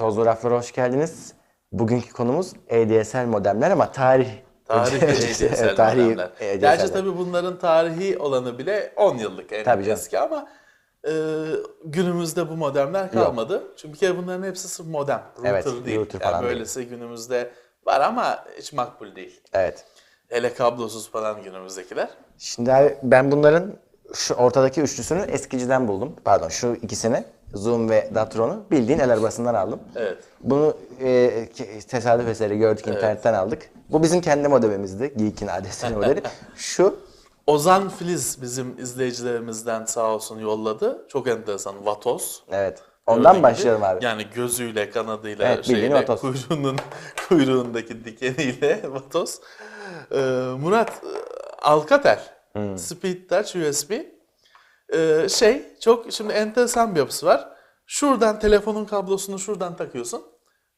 Tozlu Raflara hoş geldiniz. Bugünkü konumuz ADSL modemler ama tarih. Tarihi ADSL Evet, tarihi modemler. ADSL. Gerçi tabii bunların tarihi olanı bile 10 yıllık en Tabii canım. eski ama e, günümüzde bu modemler kalmadı. Çünkü bir kere bunların hepsi sırf modem. Router Evet, değil. router yani falan değil. böylesi günümüzde var ama hiç makbul değil. Evet. Hele kablosuz falan günümüzdekiler. Şimdi abi ben bunların şu ortadaki üçlüsünü eskiciden buldum. Pardon şu ikisini Zoom ve Datron'u bildiğin el arabasından aldım. Evet. Bunu e, tesadüf eseri gördük internetten aldık. Bu bizim kendi modemimizdi. Geek'in ADSL modeli. Şu Ozan Filiz bizim izleyicilerimizden sağ olsun yolladı. Çok enteresan. Vatos. evet. Ondan Gördüğün başlayalım gibi. abi. Yani gözüyle, kanadıyla, Evet, şeyle, vatos. kuyruğunun, kuyruğundaki dikeniyle vatos. Ee, Murat e, Alcatel, Hmm. Speed Touch USB. Ee, şey, çok şimdi enteresan bir yapısı var. Şuradan telefonun kablosunu şuradan takıyorsun.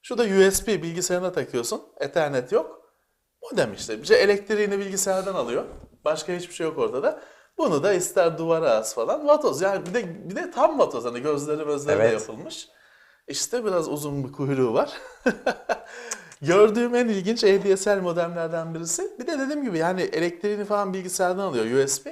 Şu da USB bilgisayarına takıyorsun. Ethernet yok. Modem işte. Bir şey elektriğini bilgisayardan alıyor. Başka hiçbir şey yok ortada. Bunu da ister duvara as falan. Vatoz yani bir de bir de tam vatoz hani gözleri gözleri de Evet. yapılmış. İşte biraz uzun bir kuyruğu var. Gördüğüm en ilginç ADSL modemlerden birisi. Bir de dediğim gibi yani elektriğini falan bilgisayardan alıyor USB.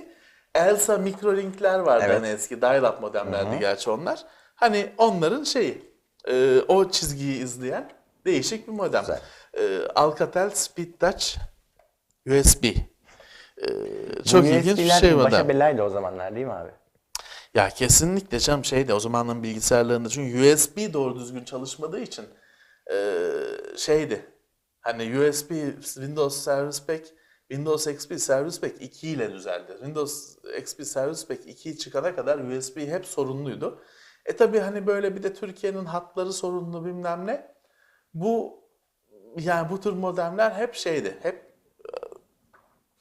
Elsa mikrolinkler vardı Evet. hani eski dial-up modemlerdi gerçi onlar. Hani onların şeyi e, o çizgiyi izleyen değişik bir modem. Güzel. E, Alcatel Speed Touch USB. E, çok Bu ilginç bir şey Başa modem. belaydı o zamanlar değil mi abi? Ya kesinlikle canım şeyde o zamanın bilgisayarlarında çünkü USB doğru düzgün çalışmadığı için şeydi. Hani USB Windows Service Pack Windows XP Service Pack 2 ile düzeldi. Windows XP Service Pack 2 çıkana kadar USB hep sorunluydu. E tabi hani böyle bir de Türkiye'nin hatları sorunlu bilmem ne. Bu yani bu tür modemler hep şeydi. Hep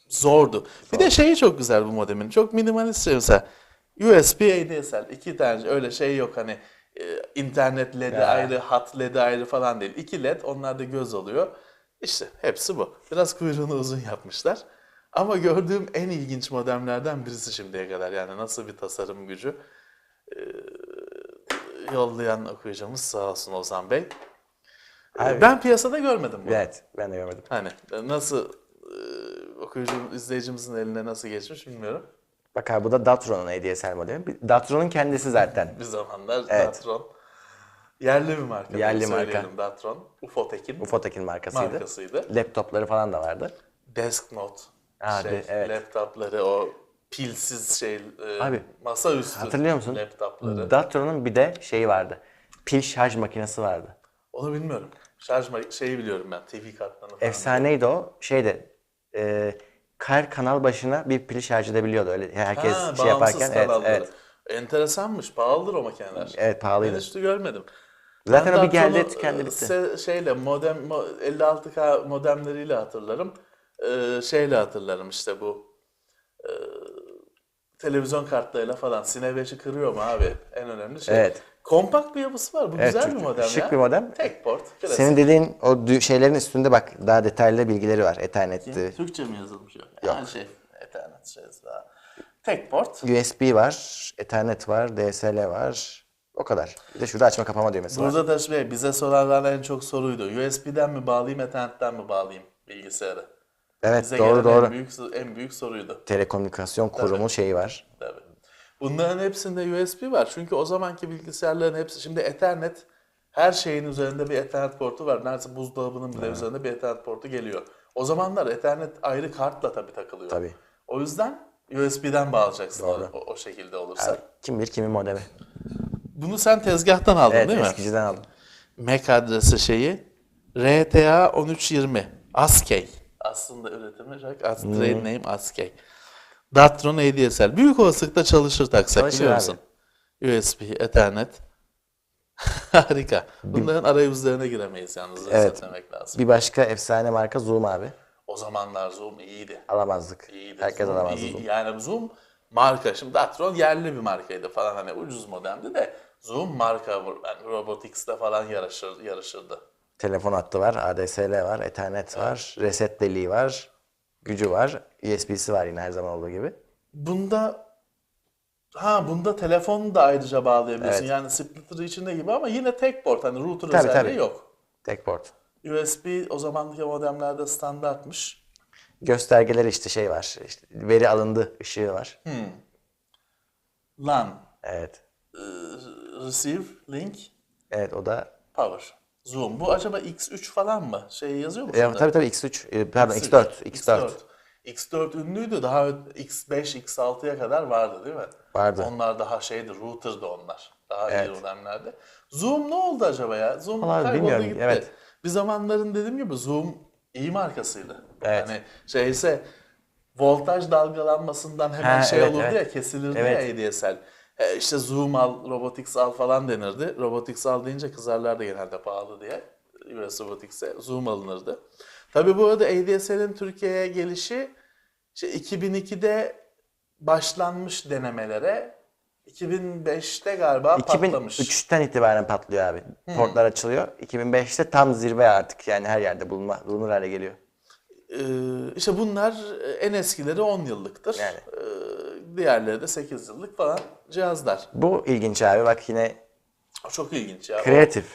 zordu. Bir de şeyi çok güzel bu modemin. Çok minimalist şey mesela. USB ADSL. iki tane öyle şey yok hani e, internet LED'i ayrı, hat LED'i ayrı falan değil. İki LED onlar da göz oluyor. İşte hepsi bu. Biraz kuyruğunu uzun yapmışlar. Ama gördüğüm en ilginç modemlerden birisi şimdiye kadar. Yani nasıl bir tasarım gücü. Ee, yollayan okuyucumuz sağ olsun Ozan Bey. Ee, Abi- ben piyasada görmedim bunu. Evet ben de görmedim. Hani nasıl e, okuyucu izleyicimizin eline nasıl geçmiş bilmiyorum. Bak abi bu da Datron'un modemi. Bir- Datron'un kendisi zaten. Bir zamanlar Evet. Datron yerli bir marka. Yerli marka. Datron. Ufotek'in Ufotek'in markasıydı. markasıydı. Laptopları falan da vardı. Desk Note Ha, şey, evet. laptopları o pilsiz şey e, Abi, masaüstü Hatırlıyor musun? laptopları. Datron'un bir de şeyi vardı. Pil şarj makinesi vardı. Onu bilmiyorum. Şarj şeyi biliyorum ben. TV kartlarını falan. Efsaneydi o. Şeyde e, her kanal başına bir pili şarj edebiliyordu. Öyle herkes Ha, şey bağımsız yaparken. Evet, kanalları. evet. Enteresanmış. Pahalıdır o makineler. Evet Ben pahalıydı. hiç de görmedim. Zaten Ben o bir geldi Datron'u, tükendi e, bitti. se- şeyle modem mo- 56K modemleriyle hatırlarım. Ee, şeyle hatırlarım işte bu e, televizyon kartlarıyla falan. Sinebeşi kırıyor mu abi? En önemli şey. Evet. Kompakt bir yapısı var. Bu Evet, güzel çok- bir modem şık ya. bir modem. Tek port. klasik. Senin dediğin o dü- şeylerin üstünde bak daha detaylı bilgileri var. Ethernet'ti. Türkçe mi yazılmış yok? Yani şey, Ethernet şey daha. Tek port. USB var, Ethernet var, DSL var. O kadar. Bir de şurada açma kapama düğmesi var. Burada da şey, bize soranlar en çok soruydu. USB'den mi bağlayayım, Ethernet'ten mi bağlayayım bilgisayarı? Evet Bize doğru gelen doğru. En büyük, en büyük soruydu. Telekomünikasyon kurumu şeyi var. Tabii. Bunların hepsinde USB var. Çünkü o zamanki bilgisayarların hepsi, şimdi Ethernet, her şeyin üzerinde bir Ethernet portu var. Neredeyse buzdolabının bile üzerinde bir Ethernet portu geliyor. O zamanlar Ethernet ayrı kartla tabii takılıyor. Tabii. O yüzden USB'den bağlayacaksın o, o şekilde olursa. Kim bilir kimin modemi. Bunu sen tezgahtan aldın Evet değil mi? eskiciden aldım. MAC adresi şeyi RTA 1320 ASCII. Aslında üretimi çok as Hmm. name ASCII. Datron ADSL. Büyük olasılıkla çalışır taksak Çalışır biliyor abi. musun? USB, Ethernet. Harika. Bunların arayüzlerine giremeyiz yalnız. Evet. Lazım. Bir başka efsane marka Zoom abi. O zamanlar Zoom iyiydi. Alamazdık. İyiydi. Herkes Zoom alamazdı iyi. Zoom. Yani Zoom marka. Şimdi Datron yerli bir markaydı falan hani ucuz modemdi de Zoom marka yani robotics'te falan yarışır, yarışırdı. Telefon hattı var, ADSL var, Ethernet var, reset deliği var, gücü var, USB'si var yine her zaman olduğu gibi. Bunda Ha bunda telefonu da ayrıca bağlayabiliyorsun. Evet. Yani splitter içinde gibi ama yine tek port. Hani router Tabii, özelliği tabii. yok. Tek port. USB o zamanki modemlerde standartmış. Göstergeleri işte şey var. işte veri alındı ışığı var. LAN, Evet. receive, link, Evet o da power. Zoom. Bu acaba X3 falan mı? Şey yazıyor mu? şurada? tabii tabii X3 e, pardon X3, X4 X4. X4 ünlüydü. Daha X5, X6'ya kadar vardı değil mi? Vardı. Onlar daha şeydi, router'dı onlar. Daha iyi Evet. modemlerde. Zoom ne oldu acaba ya? Zoom Vallahi kayboldu bilmiyorum, gitti. evet. Bir zamanların dediğim gibi Zoom iyi markasıydı. Evet. Hani şeyse voltaj dalgalanmasından hemen Ha, şey evet, olurdu evet. ya kesilirdi Evet. ya ADSL. E, işte Zoom al, Robotics al falan denirdi. Robotics al deyince kızarlardı genelde pahalı diye. US Robotics'e Zoom alınırdı. Tabii bu arada ADSL'in Türkiye'ye gelişi işte 2002'de başlanmış denemelere 2005'te galiba patlamış. 2003'ten itibaren patlıyor abi. Portlar açılıyor. 2005'te tam zirve artık yani her yerde bulunma, bulunur hale geliyor. Ee, işte bunlar en eskileri 10 yıllıktır. Yani. Ee, diğerleri de 8 yıllık falan cihazlar. Bu ilginç abi bak yine O Çok ilginç ya. O- kreatif.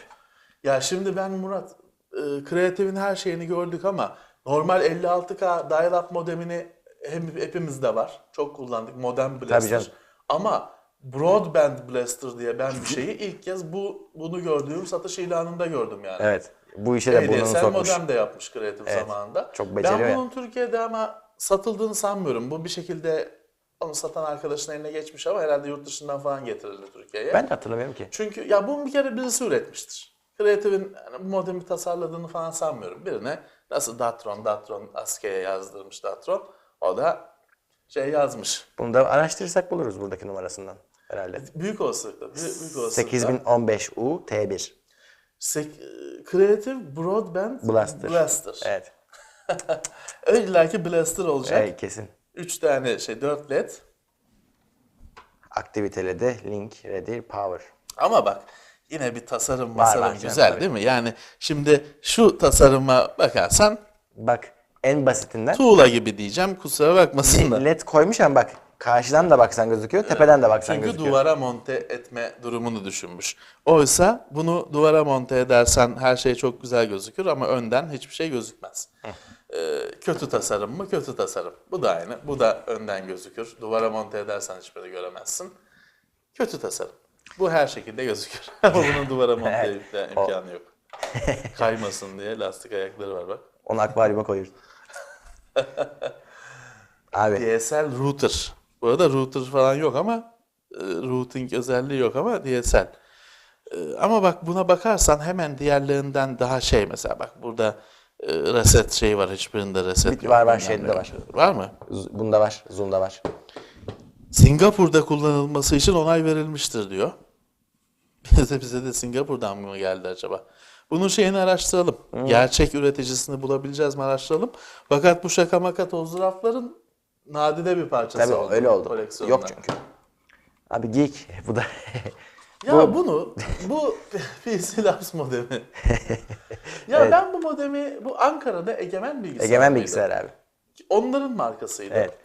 Ya şimdi ben Murat, e, Creative'in her şeyini gördük ama normal 56K dial-up modemini hem hepimizde var. Çok kullandık. Modem Blaster. canım. Ama Broadband Blaster diye ben bir şeyi ilk kez bu bunu gördüğüm satış ilanında gördüm yani. Evet. Bu işe de burnunu ADSL sokmuş. modem de yapmış Creative Evet, zamanında. çok beceriyor Ben ya. bunun Türkiye'de ama satıldığını sanmıyorum. Bu bir şekilde onu satan arkadaşın eline geçmiş ama herhalde yurt dışından falan getirildi Türkiye'ye. Ben de hatırlamıyorum ki. Çünkü ya bunu bir kere birisi üretmiştir. Creative'in yani modemi tasarladığını falan sanmıyorum. Birine nasıl Datron, Datron ASCII'ye yazdırmış Datron. O da şey yazmış. Bunu da araştırırsak buluruz buradaki numarasından herhalde. Büyük olasılıkla. Büyük, büyük olasılıkla. 8015U T1. Sek- Creative Broadband Blaster. Blaster. Evet. İlla ki Blaster olacak. Evet kesin. 3 tane şey 4 led. Aktiviteli de link, ready, power. Ama bak yine bir tasarım masarım güzel tabii. değil mi? Yani şimdi şu tasarıma bakarsan Bak en basitinden tuğla gibi diyeceğim kusura bakmasınlar. led koymuş ama bak karşıdan da baksan gözüküyor, tepeden de baksan Çünkü gözüküyor. duvara monte etme durumunu düşünmüş. Oysa bunu duvara monte edersen her şey çok güzel gözükür ama önden hiçbir şey gözükmez. Ee, kötü tasarım mı? Kötü tasarım. Bu da aynı. Bu da önden gözükür. Duvara monte edersen hiçbirini göremezsin. Kötü tasarım. Bu her şekilde gözükür. ama bunun duvara monte Evet. etme imkanı yok. Kaymasın diye lastik ayakları var bak. Onu akvaryuma koyuyoruz. Abi DSL router. Bu arada router falan yok ama e, routing özelliği yok ama DSL. E, ama bak buna bakarsan hemen diğerlerinden daha şey mesela bak burada e, reset şey var hiçbirinde reset yok. var, var, şeyde de var. Var mı? bunda var, zoom'da var. Singapur'da kullanılması için onay verilmiştir diyor. Bize, bize de Singapur'dan mı geldi acaba? Bunun şeyini araştıralım. Gerçek üreticisini bulabileceğiz mi araştıralım. Fakat bu şaka maka toz rafların nadide bir parçası Tabii oldu. öyle oldu. koleksiyonda. Yok çünkü. Abi geek bu da Ya bunu, bu PC Labs modemi. ya ben bu modemi, bu Ankara'da Egemen Bilgisayar egemen mıydı? bilgisayar abi. Onların markasıydı. Evet.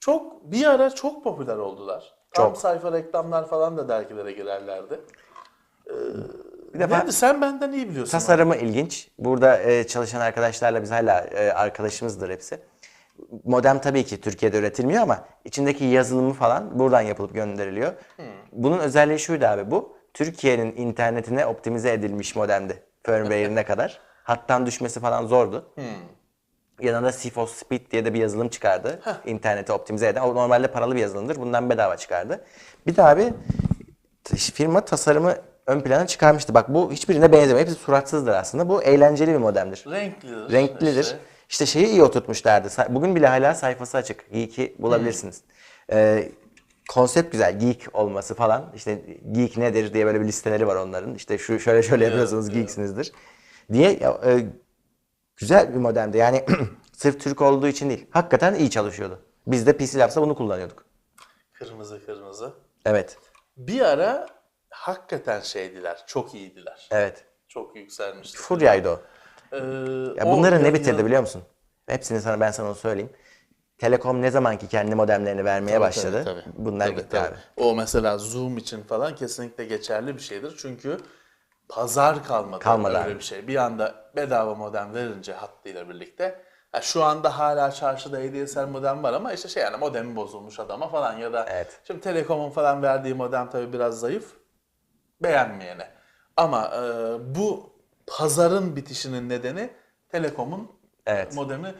Çok, bir ara çok popüler oldular. Tam Çok. sayfa reklamlar falan da dergilere girerlerdi. Bir defa Neydi? Sen benden iyi biliyorsun. tasarımı ilginç. Burada e, çalışan arkadaşlarla biz hala e, arkadaşımızdır hepsi. Modem tabii ki Türkiye'de üretilmiyor ama içindeki yazılımı falan buradan yapılıp gönderiliyor. Bunun özelliği şuydu abi bu. Türkiye'nin internetine optimize edilmiş modemdi. Firmware'ine kadar. Hattan düşmesi falan zordu. Yanında CFOS Speed diye de bir yazılım çıkardı. İnterneti optimize eden. O normalde paralı bir yazılımdır. Bundan bedava çıkardı. Bir de abi firma tasarımı ön plana çıkarmıştı. Bak bu hiçbirine benzemiyor. Hepsi suratsızdır aslında. Bu eğlenceli bir modemdir. Renklidir. Renklidir. işte. İşte şeyi iyi oturtmuşlardı. Bugün bile hala sayfası açık. Geek'i bulabilirsiniz. Ee, konsept güzel. Geek olması falan. İşte geek nedir diye böyle bir listeleri var onların. İşte şu şöyle şöyle yapıyorsanız geeksinizdir. Diye ya, e, güzel bir modemdi. Yani sırf Türk olduğu için değil. Hakikaten iyi çalışıyordu. Biz de PC Labs'ta bunu kullanıyorduk. Kırmızı kırmızı. Evet. Bir ara hakikaten şeydiler. Çok iyiydiler. Evet. Çok yükselmişti. Furyaydı o. Ee, Ya bunları ne bitirdi yan- biliyor musun? Hepsini sana ben sana onu söyleyeyim. Telekom ne zamanki kendi modemlerini vermeye başladı. Tabii, tabii. Bunlar Tabii, gitti tabii. abi. O mesela Zoom için falan kesinlikle geçerli bir şeydir. Çünkü pazar kalmadı, Kalmadı öyle abi. bir şey. Bir anda bedava modem verince hattıyla birlikte. ha, şu anda hala çarşıda ADSL modem var ama işte şey yani modemi bozulmuş adama falan ya da Evet. şimdi Telekom'un falan verdiği modem tabii biraz zayıf. Beğenmeyene. Ama e, bu pazarın bitişinin nedeni Telekom'un Evet. modemi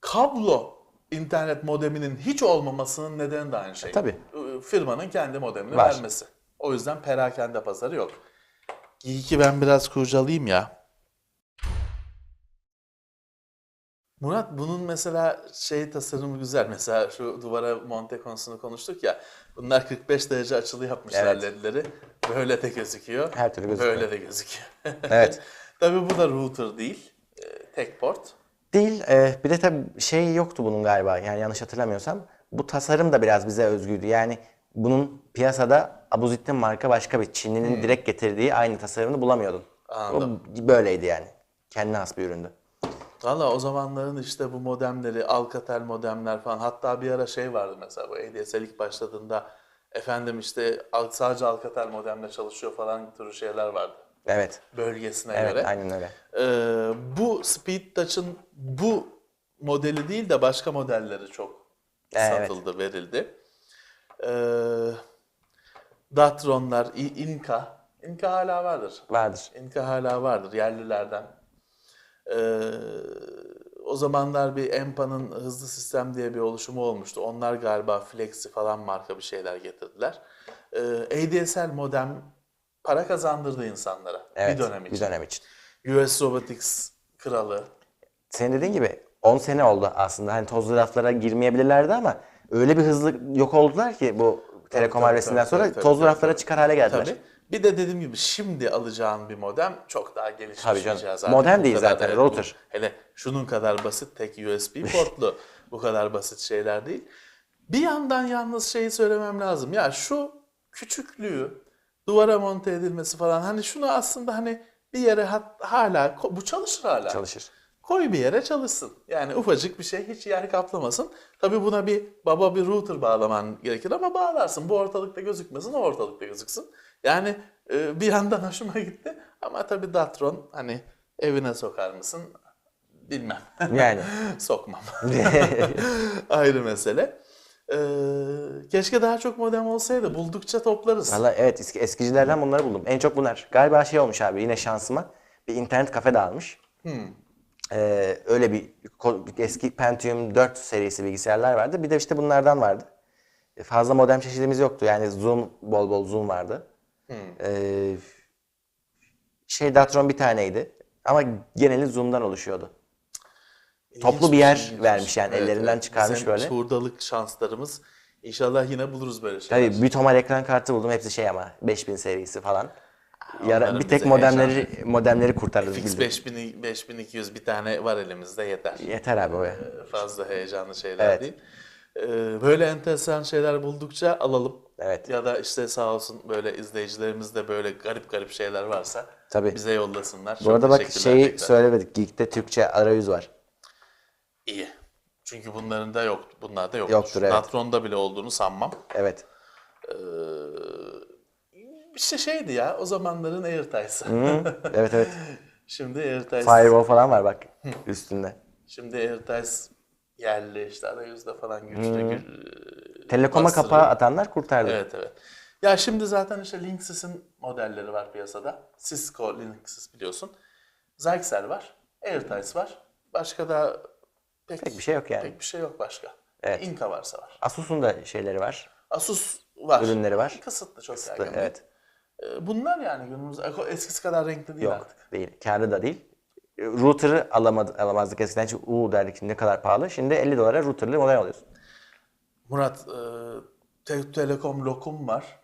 kablo internet modeminin hiç olmamasının nedeni de aynı şey. tabii. Ee, Firmanın kendi modemini Var. vermesi. O yüzden perakende pazarı yok. Geek'i ben biraz kurcalayayım ya. Murat bunun mesela şey tasarımı güzel. Mesela şu duvara monte konusunu konuştuk ya. Bunlar 45 derece açılı yapmışlar Evet. ledleri. Böyle de gözüküyor. Her türlü gözüküyor. Böyle de gözüküyor. Evet. Tabii bu da router değil. Ee, Tek port. Değil. e, bir de tabii şey yoktu bunun galiba. Yani yanlış hatırlamıyorsam. Bu tasarım da biraz bize özgüydü. Yani bunun piyasada Abuzittin marka başka bir Çinli'nin direkt getirdiği aynı tasarımını bulamıyordun. Anladım. O böyleydi yani. Kendine has bir üründü. Valla o zamanların işte bu modemleri, Alcatel modemler falan hatta bir ara şey vardı mesela bu ADSL ilk başladığında efendim işte sadece Alcatel modemle çalışıyor falan türü şeyler vardı. Evet. Bölgesine Evet, göre. aynen öyle. Ee, bu Speed Touch'ın bu modeli değil de başka modelleri çok Evet. satıldı, verildi. Ee, Datronlar, İ- Inca. Inca hala vardır. Vardır. Inca hala vardır yerlilerden. Ee, o zamanlar bir Empa'nın hızlı sistem diye bir oluşumu olmuştu. Onlar galiba Flexi falan marka bir şeyler getirdiler. Ee, ADSL modem para kazandırdı insanlara Evet. bir dönem için. Bir dönem için. US Robotics kralı. Senin dediğin gibi 10 sene oldu aslında. Hani tozlu raflara girmeyebilirlerdi ama öyle bir hızlı yok oldular ki bu Telekom tabii, sonra tabii, tabii, tozlu tabii, raflara çıkar hale geldiler. Tabii. Bir de dediğim gibi şimdi alacağın bir modem çok daha gelişmiş Tabii bir canım. cihaz. Modem bu değil kadar, zaten, evet, router. bu- hele şunun kadar basit tek USB portlu bu kadar basit şeyler değil. Bir yandan yalnız şeyi söylemem lazım. Ya şu küçüklüğü duvara monte edilmesi falan hani şunu aslında hani bir yere hat- hala bu çalışır hala. Çalışır. Koy bir yere çalışsın. Yani ufacık bir şey hiç yer kaplamasın. Tabii buna bir baba bir router bağlaman gerekir ama bağlarsın. Bu ortalıkta gözükmesin, o ortalıkta gözüksün. Yani e, bir yandan hoşuma gitti ama tabii Datron hani evine sokar mısın? Bilmem. Yani. Sokmam. Ayrı mesele. Ee, keşke daha çok modem olsaydı. Buldukça toplarız. Valla evet eski, eskicilerden bunları buldum. En çok bunlar. Galiba şey olmuş abi yine şansıma. Bir internet kafe de almış. Ee, öyle bir eski Pentium 4 serisi bilgisayarlar vardı. Bir de işte bunlardan vardı. E, Fazla modem çeşidimiz yoktu. Yani Zoom bol bol Zoom vardı. Ee, şey Datron bir taneydi. Ama geneli Zoom'dan oluşuyordu. Toplu bir yer vermiş yani, ellerinden çıkarmış Bizim böyle. hurdalık şanslarımız. İnşallah yine buluruz böyle şeyler. Tabii bir tomar ekran kartı buldum. Hepsi şey ama 5000 serisi falan. Yara, bir tek modemleri modemleri kurtarırız bildim. 5000, 5200 bir tane var elimizde yeter. Yeter abi o ya. Fazla heyecanlı şeyler Evet. değil. Ee, böyle enteresan şeyler buldukça alalım. Evet. Ya da işte sağ olsun böyle izleyicilerimizde böyle garip garip şeyler varsa Tabii. bize yollasınlar. Bu arada bak şeyi tekrar. söylemedik. Geek'te Türkçe arayüz var. İyi. Çünkü bunların da yok. Bunlarda yoktur. Yoktur, evet. Natron'da bile olduğunu sanmam. Evet. İşte şeydi ya o zamanların AirTies'ı. Evet evet. Şimdi AirTies Firewall falan var bak üstünde. Şimdi AirTies yerli işte arayüzde falan güçlü. gü- Telekom'a bastırıyor. kapağı atanlar kurtardı. Evet evet. Ya şimdi zaten işte Linksys'in modelleri var piyasada. Cisco Linksys biliyorsun. Zyxel var. AirTies var. Başka da pek, Pek bir şey yok yani. Pek bir şey yok başka. Evet. Inca varsa var. Asus'un da şeyleri var. Asus var. Ürünleri var. Kısıtlı çok yaygın. değil. Evet. Ee, Bunlar yani günümüz eskisi kadar renkli değil Yok artık. değil. Kârlı da değil. E, Router'ı alamadı, alamazdık eskiden çünkü uuu derdik ne kadar pahalı. Şimdi 50 dolara router'lı modem alıyorsun. Murat, e, Te- Telekom Lokum var.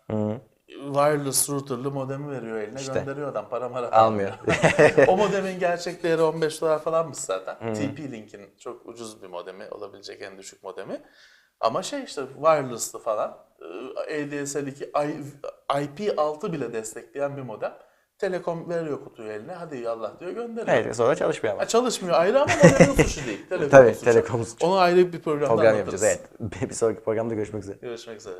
Wireless router'lı modemi veriyor eline gönderiyor adam para mara Almıyor. o modemin gerçek değeri 15 dolar falanmış zaten. TP-Link'in çok ucuz bir modemi olabilecek en düşük modemi. Ama şey işte wireless'lı falan. e, ADSL 2 I- IP6 bile destekleyen bir modem. Telekom veriyor kutuyu eline. Hadi yallah diyor gönderiyor. Evet sonra çalışmıyor ama. Ha, çalışmıyor ayrı ama Modemin suçu değil. Telekom Tabii, suçu. Telekom suçu. Onu ayrı bir programda Program anlatırız. yapacağız evet. Bir sonraki programda görüşmek üzere. Görüşmek üzere.